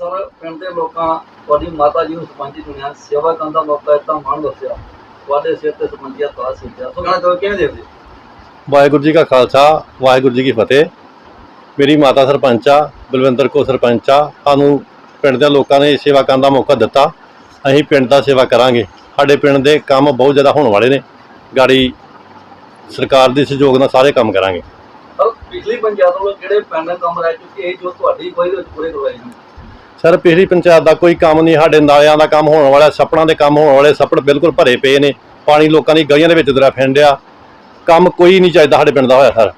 ਤੁਹਾਡੀ ਮਾਤਾ ਜੀ ਨੂੰ ਸਰਪੰਚ ਚੁਣਿਆ ਸੇਵਾ ਕਰਨ ਦਾ ਮੌਕਾ ਦਿੱਤਾ ਮਾਣ ਦੱਸਿਆ। ਤੁਹਾਡੇ ਸਿਰ ਤੇ ਸਰਪੰਚੀਆ ਤਾਜ ਸਿੱਧਿਆ ਸੋ ਚਾਹੋ ਕਿਵੇਂ ਦੇਖਦੇ ਵਾਹਿਗੁਰੂ ਜੀ ਕਾ ਖਾਲਸਾ ਵਾਹਿਗੁਰੂ ਜੀ ਕੀ ਫਤਿਹ। ਮੇਰੀ ਮਾਤਾ ਸਰਪੰਚ ਆ ਬਲਵਿੰਦਰ ਕੋ ਸਰਪੰਚ ਆ। ਸਾਨੂੰ ਪਿੰਡ ਦੇ ਲੋਕਾਂ ਨੇ ਸੇਵਾ ਕਰਨ ਦਾ ਮੌਕਾ ਦਿੱਤਾ। ਅਸੀਂ ਪਿੰਡ ਦਾ ਸੇਵਾ ਕਰਾਂਗੇ। ਸਾਡੇ ਪਿੰਡ ਦੇ ਕੰਮ ਬਹੁਤ ਜ਼ਿਆਦਾ ਹੋਣ ਵਾਲੇ ਨੇ। ਗਾੜੀ ਸਰਕਾਰ ਦੇ ਸਹਿਯੋਗ ਨਾਲ ਸਾਰੇ ਕੰਮ ਕਰਾਂਗੇ। ਪਿਛਲੀ ਪੰਚਾਇਤ ਵੱਲੋਂ ਕਿਹੜੇ ਪੈਂਡਿੰਗ ਕੰਮ ਰਹਿ ਚੁੱਕੇ ਇਹ ਜੋ ਤੁਹਾਡੀ ਕੋਈ ਦੇ ਪੂਰੇ ਕਰਵਾਏ ਨੇ। ਸਰ, ਪਿਛਲੀ ਪੰਚਾਇਤ ਦਾ ਕੋਈ ਕੰਮ ਨਹੀਂ, ਸਾਡੇ ਨਾਲਿਆਂ ਦਾ ਕੰਮ ਹੋਣ ਵਾਲਾ, ਸੱਪੜਾਂ ਦੇ ਕੰਮ ਹੋਣ ਵਾਲੇ ਸੱਪੜ ਬਿਲਕੁਲ ਭਰੇ ਪਏ ਨੇ, ਪਾਣੀ ਲੋਕਾਂ ਦੀ ਗਲੀਆਂ ਦੇ ਵਿੱਚ ਦਰਾ ਫਿੰਡਿਆ ਕੰਮ ਕੋਈ ਨਹੀਂ ਚਾਹੀਦਾ ਸਾਡੇ ਪਿੰਡ ਦਾ ਹੋਇਆ, ਸਰ।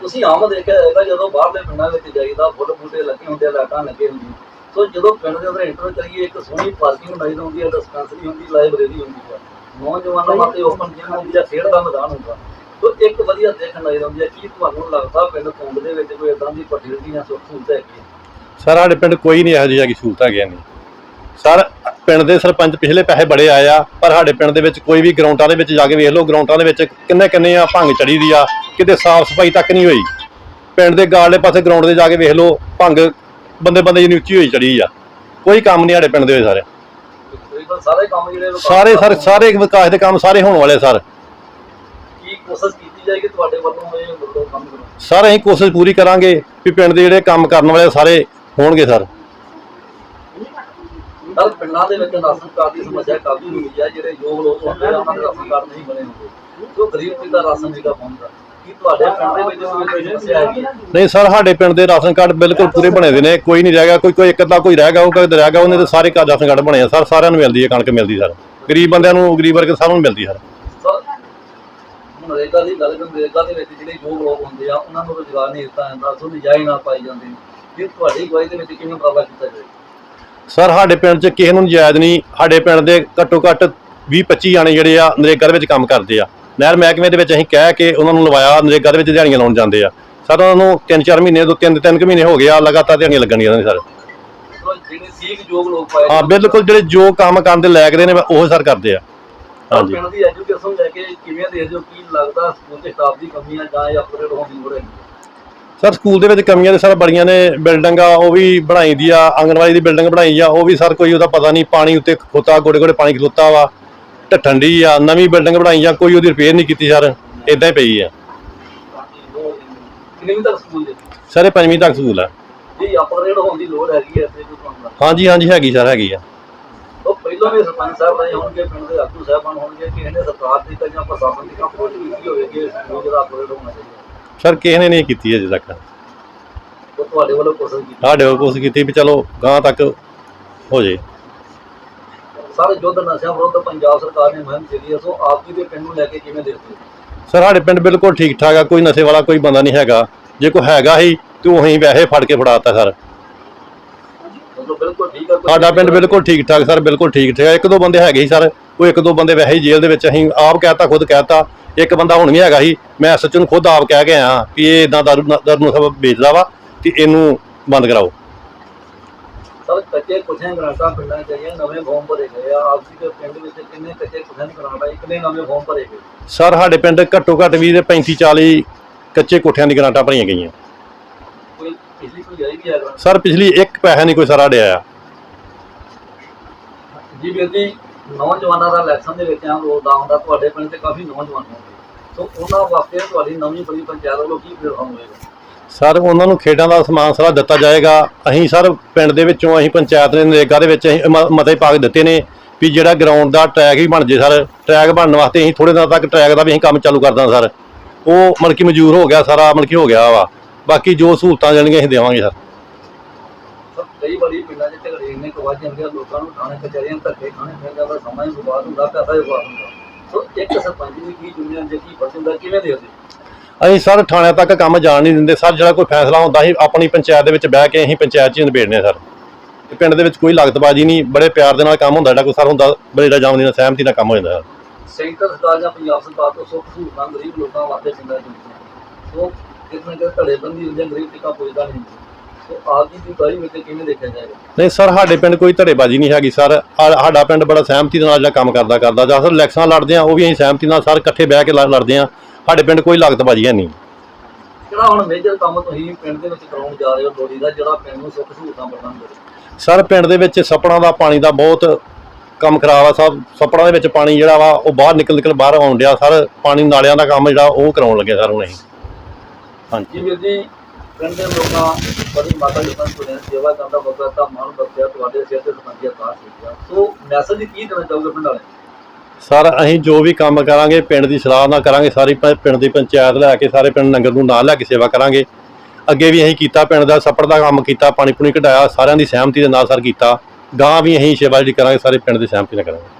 ਤੁਸੀਂ ਆਮ ਦੇਖਿਆ ਹੋਏਗਾ ਜਦੋਂ ਬਾਹਰਲੇ ਪਿੰਡਾਂ ਵਿੱਚ ਜਾਈਦਾ ਫੁੱਲ ਬੂਟੇ ਲੱਗੇ ਹੁੰਦੇ ਆ ਲਾਈਟਾਂ ਲੱਗੇ ਹੁੰਦੀਆਂ ਸੋ ਜਦੋਂ ਪਿੰਡ ਦੇ ਅੰਦਰ ਐਂਟਰ ਕਰੀਏ, ਇੱਕ ਸੋਹਣੀ ਪਾਰਕਿੰਗ ਨਜ਼ਰ ਆਉਂਦੀ ਹੈ ਡਿਸਪੈਂਸਰੀ ਹੁੰਦੀ ਲਾਇਬ੍ਰੇਰੀ ਹੁੰਦੀ ਹੈ ਨੌਜਵਾਨਾਂ ਵਾਸਤੇ ਓਪਨ ਜਿਮ ਹੁੰਦੀ ਹੈ ਖੇਡ ਦਾ ਮੈਦਾਨ ਹੁੰਦਾ। ਸੋ ਇੱਕ ਵਧੀਆ ਦੇਖਣ ਨਜ਼ਰ ਆਉਂਦੀ ਹੈ ਕੀ ਤੁਹਾਨੂੰ ਲੱਗਦਾ ਪਿੰਡ ਪਿੰਡ ਦੇ ਵਿੱਚ ਕੋਈ ਇਦਾਂ ਦੀ ਫੈਸਿਲਿਟੀ ਜਾਂ ਸੁੱਖ ਸਹੂਲਤ ਹੈਗੀ ਸਰ ਸਾਡੇ ਪਿੰਡ ਕੋਈ ਨਹੀਂ ਇਹੋ ਜਿਹੀ ਹੈਗੀ ਸਹੂਲਤ ਹੈਗੀ ਨਹੀਂ। ਸਰ ਪਿੰਡ ਦੇ ਸਰਪੰਚ ਪਿਛਲੇ ਪੈਸੇ ਬੜੇ ਆਏ ਆ ਪਰ ਸਾਡੇ ਪਿੰਡ ਦੇ ਵਿੱਚ ਕੋਈ ਵੀ ਗਰਾਊਂਡਾਂ ਦੇ ਵਿੱਚ ਜਾ ਕੇ ਵੇਖ ਲਓ ਗਰਾਊਂਡਾਂ ਦੇ ਵਿੱਚ ਕਿੰਨੇ ਕਿੰਨੇ ਆ ਭੰਗ ਚੜੀ ਦੀ ਆ ਕਿਤੇ ਸਾਫ਼ ਸਫ਼ਾਈ ਤੱਕ ਨਹੀਂ ਹੋਈ। ਪਿੰਡ ਦੇ ਗਾਲਲੇ ਪਾਸੇ ਗਰਾਊਂਡ ਦੇ ਜਾ ਕੇ ਵੇਖ ਲਓ ਭੰਗ ਬੰਦੇ ਬੰਦੇ ਜਿੰਨੀ ਉੱਚੀ ਹੋਈ ਚੜੀ ਆ। ਕੋਈ ਕੰਮ ਨਹੀਂ ਸਾਡੇ ਪਿੰਡ ਦੇ ਵਿੱਚ ਸਾਰੇ। ਸਾਰੇ ਕੰਮ ਜਿਹੜੇ ਵਿਕਾਸ ਸਾਰੇ ਸਰ ਸਾਰੇ ਵਿਕਾਸ ਦੇ ਕੰਮ ਸਾਰੇ ਹੋਣ ਵਾਲੇ ਸਰ। ਕੀ ਕੋਸ਼ਿਸ਼ ਕੀਤੀ ਜਾਏਗੀ ਤੁਹਾਡੇ ਵੱਲੋਂ ਇਹ ਕੰਮ ਕਰੋ ਸਰ ਅਸੀਂ ਕੋਸ਼ਿਸ਼ ਪੂਰੀ ਕਰਾਂਗੇ ਵੀ ਪਿੰਡ ਦੇ ਜਿਹੜੇ ਕੰਮ ਕਰਨ ਵਾਲੇ ਸਾਰੇ ਹੋਣਗੇ ਸਰ। ਪਰ ਪਿੰਡਾਂ ਦੇ ਵਿੱਚ ਰਾਸ਼ਨ ਕਾਰਡ ਦੀ ਸਮੱਸਿਆ ਕਾਫੀ ਹੁੰਦੀ ਹੈ ਜਿਹੜੇ ਯੋਗ ਲੋਕ ਹੁੰਦੇ ਆ ਉਹਨਾਂ ਦੇ ਰਾਸ਼ਨ ਕਾਰਡ ਨਹੀਂ ਬਣੇ ਹੁੰਦੇ। ਸੋ ਗਰੀਬ ਪੀਰ ਦਾ ਰਾਸ਼ਨ ਗਾ ਪਹੁੰਚਦਾ ਕੀ ਤੁਹਾਡੇ ਪਿੰਡ ਦੇ ਵਿੱਚ ਕੋਈ ਸਮੱਸਿਆ ਹੈਗੀ? ਨਹੀਂ ਸਰ ਸਾਡੇ ਪਿੰਡ ਦੇ ਰਾਸ਼ਨ ਕਾਰਡ ਬਿਲਕੁਲ ਪੂਰੇ ਬਣੇ ਦੇ ਨੇ ਕੋਈ ਨਹੀਂ ਰਹਿ ਗਿਆ ਕੋਈ ਕੋਈ ਇੱਕ ਅੱਧਾ ਕੋਈ ਰਹਿ ਗਿਆ ਉਹ ਕਦੇ ਰਹਿ ਗਿਆ ਉਹਨੇ ਤਾਂ ਸਾਰੇ ਘਰ ਰਾਸ਼ਨ ਕਾਰਡ ਬਣੇ ਆ ਸਰ ਸਾਰਿਆਂ ਨੂੰ ਮਿਲਦੀ ਹੈ ਕਣਕ ਮਿਲਦੀ ਸਰ। ਗਰੀਬ ਬੰਦਿਆਂ ਨੂੰ ਗਰੀਬ ਵਰਗ ਸਾਰਿਆਂ ਨੂੰ ਮਿਲਦੀ ਸਰ। ਸਰ ਹੁਣ ਰੇਗਾ ਦੀ ਗੱਲ ਕਰਦੇ ਰੇਗਾ ਦੇ ਵਿੱਚ ਜਿਹੜੇ ਯੋਗ ਲੋਕ ਹੁੰਦੇ ਆ ਉਹਨਾਂ ਨੂੰ ਰੁਜ਼ਗਾਰ ਨਹੀਂ ਦਿੱਤਾ ਜਾਂਦਾ ਸੋ ਨਜਾਇਜ਼ ਨਾ ਪਾਈ ਜਾਂਦੇ ਨੇ। ਫਿਰ ਤੁਹਾਡੀ ਅਗਵਾਈ ਦੇ ਵਿੱਚ ਕਿਵੇਂ ਉਪਰਾਲਾ ਕੀਤਾ ਜਾਏ ਸਰ ਸਾਡੇ ਪਿੰਡ 'ਚ ਕਿਸੇ ਨੂੰ ਨਜਾਇਜ਼ ਨਹੀਂ ਸਾਡੇ ਪਿੰਡ ਦੇ ਘੱਟੋ ਘੱਟ 20 25 ਜਾਣੇ ਜਿਹੜੇ ਆ ਨਰੇਗਾ ਦੇ ਵਿੱਚ ਕੰਮ ਕਰਦੇ ਆ। ਨਹਿਰ ਮਹਿਕਮੇ ਦੇ ਵਿੱਚ ਅਸੀਂ ਕਹਿ ਕੇ ਉਹਨਾਂ ਨੂੰ ਲਵਾਇਆ ਨਰੇਗਾ ਦੇ ਵਿੱਚ ਦਿਹਾੜੀਆਂ ਲਾਉਣ ਜਾਂਦੇ ਆ। ਸਰ ਉਹਨਾਂ ਨੂੰ 3-4 ਮਹੀਨੇ ਤੋਂ 3-3 ਮਹੀਨੇ ਹੋ ਗਿਆ ਲਗਾਤਾਰ ਦਿਹਾੜੀਆਂ ਲੱਗਣੀਆਂ ਨੇ ਸਰ। ਜਿਹੜੇ ਸੀਖ ਯੋਗ ਲੋਕ ਪਾਏ ਹਾਂ ਬਿਲਕੁਲ ਜਿਹੜੇ ਜੋ ਕੰਮ ਕਰਨ ਦੇ ਲਾਇਕ ਦੇ ਨੇ ਉਹ ਸਰ ਕਰਦੇ ਆ। ਹਾਂਜੀ। ਪਿੰਡ ਦੀ ਐਜੂਕੇਸ਼ਨ ਲੈ ਕੇ ਕਿਵੇਂ ਦੇਖਦੇ ਹੋ? ਕੀ ਲੱਗਦਾ ਸਕੂਲ ਦੇ ਸਟਾਫ ਦੀ ਕਮੀ ਆ ਜਾਂ ਇਹ ਅਪਗ੍ਰੇਡ ਹੋਣ ਦੀ ਲੋੜ ਹੈ? ਸਰ ਸਕੂਲ ਦੇ ਵਿੱਚ ਕਮੀਆਂ ਤੇ ਸਰ ਬੜੀਆਂ ਨੇ ਬਿਲਡਿੰਗਾਂ ਉਹ ਵੀ ਬਣਾਈ ਦੀ ਆ ਆਂਗਣਵਾੜੀ ਦੀ ਬਿਲਡਿੰਗ ਬਣਾਈ ਆ ਉਹ ਵੀ ਸਰ ਕੋਈ ਉਹਦਾ ਪਤਾ ਨਹੀਂ ਪਾਣੀ ਉੱਤੇ ਖੋਤਾ ਗੋੜੇ ਗੋੜੇ ਪਾਣੀ ਖਲੋਤਾ ਵਾ ਢੱਠਣ ਦੀ ਆ ਨਵੀਂ ਬਿਲਡਿੰਗ ਬਣਾਈ ਆ ਕੋਈ ਉਹਦੀ ਰਿਪੇਅਰ ਨਹੀਂ ਕੀਤੀ ਸਰ ਇਦਾਂ ਹੀ ਪਈ ਆ। ਕਿੰਨੀ ਤੱਕ ਸਕੂਲ ਦੇ? ਸਰ ਇਹ ਪੰਜਵੀਂ ਤੱਕ ਸਕੂਲ ਆ। ਜੀ ਅਪਗ੍ਰੇਡ ਹੋਣ ਦੀ ਲੋੜ ਹੈਗੀ ਹੈ ਤੇ ਤੁਹਾਨੂੰ? ਹਾਂਜੀ ਹਾਂਜੀ ਹੈਗੀ ਸਰ ਹੈਗੀ ਆ। ਉਹ ਪਹਿਲਾਂ ਵੀ ਸਰਪੰਚ ਸਾਹਿਬ ਰਹੇ ਹੋਣਗੇ ਪਿੰਡ ਦੇ ਆਗੂ ਸਾਹਿਬਾਨ ਹੋਣਗੇ ਕਿ ਇਹਨੇ ਸਰਕਾਰ ਦੀ ਜਾਂ ਪ੍ਰਸ਼ਾਸਨ ਦੀ ਕੰਮ ਕੋਈ ਕੀਤੀ ਹੋਵੇਗੀ ਸਕੂਲ ਜਿਹੜਾ ਅਪਗ੍ਰੇਡ ਹੋਣਾ ਚਾਹੀਦਾ। ਸਰ ਕਿਸੇ ਨੇ ਨਹੀਂ ਕੀਤੀ ਅਜੇ ਤੱਕ। ਉਹ ਤੁਹਾਡੇ ਵੱਲੋਂ ਕੋਸ਼ਿਸ਼ ਕੀਤੀ। ਸਾਡੇ ਕੋਲ ਕੋਸ਼ਿਸ਼ ਕੀਤੀ ਵੀ ਚਲੋ ਗਾਂ ਤੱਕ ਹੋ ਜੇ। ਸਾਰੇ ਯੁੱਧ ਨਸ਼ਿਆਂ ਵਿਰੁੱਧ ਪੰਜਾਬ ਸਰਕਾਰ ਨੇ ਮੁਹਿੰਮ ਚਲੀ ਹੈ ਸੋ ਆਪ ਜੀ ਦੇ ਪਿੰਡ ਨੂੰ ਲੈ ਕੇ ਕਿਵੇਂ ਦੇਖਦੇ ਹੋ? ਸਰ ਸਾਡੇ ਪਿੰਡ ਬਿਲਕੁਲ ਠੀਕ ਠਾਕ ਆ ਕੋਈ ਨਸ਼ੇ ਵਾਲਾ ਕੋਈ ਬੰਦਾ ਨਹੀਂ ਹੈਗਾ। ਜੇ ਕੋਈ ਹੈਗਾ ਹੀ ਤੇ ਉਹ ਅਸੀਂ ਵੈਸੇ ਫੜ ਕੇ ਫੜਾਤਾ ਸਰ। ਮਤਲਬ ਬਿਲਕੁਲ ਠੀਕ ਕੋਈ ਸਾਡਾ ਪਿੰਡ ਬਿਲਕੁਲ ਠੀਕ ਠਾਕ ਸਰ ਬਿਲਕੁਲ ਠੀਕ ਠਾਕ ਇੱਕ ਦੋ ਬੰਦੇ ਹੈਗੇ ਸੀ ਸਰ। ਉਹ ਇੱਕ ਦੋ ਬੰਦੇ ਵੈਸੇ ਹੀ ਜੇਲ੍ਹ ਦੇ ਵਿੱਚ ਅਸੀਂ ਆਪ ਕਹਿਤਾ ਖੁਦ ਕਹਿਤਾ ਇੱਕ ਬੰਦਾ ਹੁਣ ਵੀ ਹੈਗਾ ਸੀ ਮੈਂ ਸੱਚ ਨੂੰ ਖੁਦ ਆਪ ਕਹਿ ਕੇ ਆਇਆ ਕਿ ਇਹ ਇਦਾਂ ਦਾਰੂ ਦਾਰੂ ਨੂੰ ਸਭ ਵੇਚਦਾ ਵਾ ਤੇ ਇਹਨੂੰ ਬੰਦ ਕਰਾਓ। ਸਰ ਕੱਚੇ ਕੁਛਿਆਂ ਗ੍ਰਾਂਟਾਂ ਪਿੰਡਾਂ ਚ ਆਈਆਂ ਨਵੇਂ ਫਾਰਮ ਭਰੇ ਗਏ ਆ ਆਪ ਜੀ ਦੇ ਪਿੰਡ ਵਿੱਚ ਕਿੰਨੇ ਕੱਚੇ ਕੁਛਿਆਂ ਗ੍ਰਾਂਟ ਆਈ ਕਿੰਨੇ ਨਵੇਂ ਫਾਰਮ ਭਰੇ ਗਏ? ਸਰ ਸਾਡੇ ਪਿੰਡ ਘੱਟੋ ਘੱਟ ਵੀ ਦੇ 35 40 ਕੱਚੇ ਕੋਠਿਆਂ ਦੀ ਗਰਾਂਟਾਂ ਭਰੀਆਂ ਗਈਆਂ। ਸਰ ਪਿਛਲੀ ਇੱਕ ਪੈਸਾ ਨਹੀਂ ਕੋਈ ਸਾਰਾ ਡਿਆ ਜੀ ਵੀਰ ਜੀ ਨੌਜਵਾਨਾਂ ਦਾ ਇਲੈਕਸ਼ਨ ਦੇ ਵਿੱਚ ਆਮ ਰੋਲ ਦਾ ਹੁੰਦਾ, ਤੁਹਾਡੇ ਪਿੰਡ ਤੇ ਕਾਫੀ ਨੌਜਵਾਨ ਹੋਣਗੇ। ਸੋ ਉਹਨਾਂ ਵਾਸਤੇ ਤੁਹਾਡੀ ਨਵੀਂ ਬੜੀ ਪੰਚਾਇਤ ਵੱਲੋਂ ਕੀ ਪ੍ਰੋਗਰਾਮ ਹੋਏਗਾ ਸਰ, ਉਹਨਾਂ ਨੂੰ ਖੇਡਾਂ ਦਾ ਸਮਾਨ ਸਾਰਾ ਦਿੱਤਾ ਜਾਏਗਾ। ਅਸੀਂ ਸਰ, ਪਿੰਡ ਦੇ ਵਿੱਚੋਂ ਅਸੀਂ ਪੰਚਾਇਤ ਨੇ ਨਰੇਗਾ ਦੇ ਵਿੱਚ ਅਸੀਂ ਮ- ਮਤੇ ਪਾ ਕੇ ਦਿੱਤੇ ਨੇ ਵੀ ਜਿਹੜਾ ਗਰਾਊਂਡ ਦਾ ਟਰੈਕ ਵੀ ਬਣ ਜੇ ਸਰ। ਟਰੈਕ ਬਣਨ ਵਾਸਤੇ ਅਸੀਂ ਥੋੜੇ ਦਿਨਾਂ ਤੱਕ ਟਰੈਕ ਦਾ ਵੀ ਅਸੀਂ ਕੰਮ ਚਾਲੂ ਕਰਦਾ ਸਰ। ਉਹ ਮਤਲਬ ਕਿ ਮਨਜ਼ੂਰ ਹੋ ਗਿਆ ਸਾਰਾ, ਮਤਲਬ ਕਿ ਹੋ ਗਿਆ ਵਾ। ਬਾਕੀ ਜੋ ਸਹੂਲਤਾਂ ਦੇਣਗੇ ਅਸੀਂ ਦੇਵਾਂਗੇ ਸਰ। ਕਈ ਵਾਰੀ ਪਿੰਡਾਂ 'ਚ ਝਗੜੇ ਇੰਨੇ ਕੁ ਵੱਧ ਜਾਂਦੇ ਆ ਲੋਕਾਂ ਨੂੰ ਥਾਣੇ ਕਚਹਿਰੀਆਂ ਧੱਕੇ ਖਾਣੇ ਪੈਂਦਾ ਵਾ ਸਮਾਂ ਹੀ ਬਰਬਾਦ ਹੁੰਦਾ ਪੈਸਾ ਹੀ ਬਰਬਾਦ ਹੁੰਦਾ। ਸੋ ਇੱਕ ਸਰਪੰਚ ਦੀ ਕੀ ਦੇ ਫਰਜ਼ ਹੁੰਦਾ ਕਿਵੇਂ ਦੇਖਦੇ? ਹੋ? ਅਸੀਂ ਸਰ ਥਾਣਿਆਂ ਤੱਕ ਕੰਮ ਜਾਣ ਨਹੀਂ ਦਿੰਦੇ। ਸਰ ਜਿਹੜਾ ਕੋਈ ਫੈਸਲਾ ਹੁੰਦਾ ਸੀ ਆਪਣੀ ਪੰਚਾਇਤ ਦੇ ਵਿੱਚ ਬਹਿ ਕੇ ਅਸੀਂ ਪੰਚਾਇਤ 'ਚ ਹੀ ਨਿਬੇੜਨੇ ਆ ਸਰ। ਤੇ ਪਿੰਡ ਦੇ ਵਿੱਚ ਕੋਈ ਲਾਗਤਬਾਜ਼ੀ ਨਹੀਂ ਬੜੇ ਪਿਆਰ ਦੇ ਨਾਲ ਕੰਮ ਹੁੰਦਾ ਜਿਹੜਾ ਕੋਈ ਸਰ ਹੁੰਦਾ ਬੜੇ ਰਜਾਮੰਦੀ ਨਾਲ ਸਹਿਮਤੀ ਨਾਲ ਕੰਮ ਹੋ ਜਾਂਦਾ ਸੈਂਟਰ ਸਰਕਾਰ ਜਾਂ ਪੰਜਾਬ ਸਰਕਾਰ ਤੋਂ ਸੁੱਖ ਸਹੂਲਤਾਂ ਗਰੀਬ ਲੋਕਾਂ ਵਾਸਤੇ ਚੰਗਾ ਚੁਣਦੀਆਂ ਸੋ ਕਿਤੇ ਨਾ ਕਿਤੇ ਧੜੇਬੰਦੀ ਹੁੰਦੀ ਹੈ ਗਰੀਬ ਟਿਕਾ ਪੁੱਜਦਾ ਨਹੀਂ ਆਪ ਜੀ ਦੀ ਗਾਈ ਵਿੱਚ ਕਿਵੇਂ ਦੇਖਿਆ ਜਾਏਗਾ? ਨਹੀਂ ਸਰ ਸਾਡੇ ਪਿੰਡ ਕੋਈ ਧੜੇਬਾਜ਼ੀ ਨਹੀਂ ਹੈਗੀ ਸਰ। ਸਾਡਾ ਪਿੰਡ ਬੜਾ ਸਹਿਮਤੀ ਦੇ ਨਾਲ ਜਿਹੜਾ ਕੰਮ ਕਰਦਾ ਕਰਦਾ। ਜਾਂ ਸਰ ਇਲੈਕਸ਼ਨਾਂ ਲੜਦੇ ਆ ਉਹ ਵੀ ਅਸੀਂ ਸਹਿਮਤੀ ਨਾਲ ਸਰ ਇਕੱਠੇ ਬਹਿ ਕੇ ਲੜ- ਲੜਦੇ ਆ। ਸਾਡੇ ਪਿੰਡ ਕੋਈ ਲਾਗਤਬਾਜ਼ੀ ਹੈ ਨਹੀਂ। ਕਿਹੜਾ ਹੁਣ ਮੇਜਰ ਕੰਮ ਤੁਸੀਂ ਪਿੰਡ ਦੇ ਵਿੱਚ ਕਰਾਉਣ ਜਾ ਰਹੇ ਹੋ ਲੋੜੀ ਦਾ ਜਿਹੜਾ ਪਿੰਡ ਨੂੰ ਸੁੱਖ ਸਹੂਲਤਾਂ ਪ੍ਰਦਾਨ ਕਰੇ। ਸਰ ਪਿੰਡ ਦੇ ਵਿੱਚ ਸੱਪੜਾਂ ਦਾ ਪਾਣੀ ਦਾ ਬਹੁਤ ਕੰਮ ਖਰਾਬ ਆ ਸਭ ਸੱਪੜਾਂ ਦੇ ਵਿੱਚ ਪਾਣੀ ਜਿਹੜਾ ਵਾ ਉਹ ਬਾਹਰ ਨਿਕਲ ਨਿਕਲ ਬਾਹਰ ਆਉਣ ਡਿਆ ਸਰ। ਪਾਣੀ ਨਾਲਿਆਂ ਦਾ ਕੰਮ ਜਿਹੜਾ ਉਹ ਕਰਾਉਣ ਲੱਗੇ ਸਰ ਹੁਣ ਅਸੀਂ। ਹਾਂਜੀ। ਜੀ ਵੀਰ ਜੀ ਪਿੰਡ ਦੇ ਲੋਕਾਂ ਬੜੀ ਮਾਤਾ ਜੀ ਨੂੰ ਸੁਣਿਆ, ਸੇਵਾ ਕਰਨ ਦਾ ਮੌਕਾ ਤਾਂ ਮਨ ਬਖਸ਼ਿਆ ਤੁਹਾਡੇ ਸਿਰ ਤੇ ਸਰਪੰਚੀ ਆਕਾਸ਼ ਕੀਤਾ ਸੋ ਮੈਸੇਜ ਕੀ ਦੇਣਾ ਚਾਹੋਗੇ ਪਿੰਡ ਵਾਲੇ? ਸਰ, ਅਸੀਂ ਜੋ ਵੀ ਕੰਮ ਕਰਾਂਗੇ, ਪਿੰਡ ਦੀ ਸਲਾਹ ਨਾਲ ਕਰਾਂਗੇ, ਸਾਰੀ ਪ- ਪਿੰਡ ਦੀ ਪੰਚਾਇਤ ਲੈ ਕੇ, ਸਾਰੇ ਪਿੰਡ ਨਗਰ ਨੂੰ ਨਾਲ ਲੈ ਕੇ ਸੇਵਾ ਕਰਾਂਗੇ। ਅੱਗੇ ਵੀ ਅਸੀਂ ਕੀਤਾ, ਪਿੰਡ ਦਾ ਸੱਪੜ ਦਾ ਕੰਮ ਕੀਤਾ ਪਾਣੀ ਪੂਣੀ ਕਢਾਇਆ, ਸਾਰਿਆਂ ਦੀ ਸਹਿਮਤੀ ਦੇ ਨਾਲ ਸਰ ਕੀਤਾ। ਗਾਂ ਵੀ ਅਸੀਂ ਸੇਵਾ ਜਿਹੜੀ ਕਰਾਂਗੇ, ਸਾਰੇ ਪਿੰਡ ਦੀ ਸਹਿਮਤੀ ਨਾਲ ਕਰਾਂਗੇ।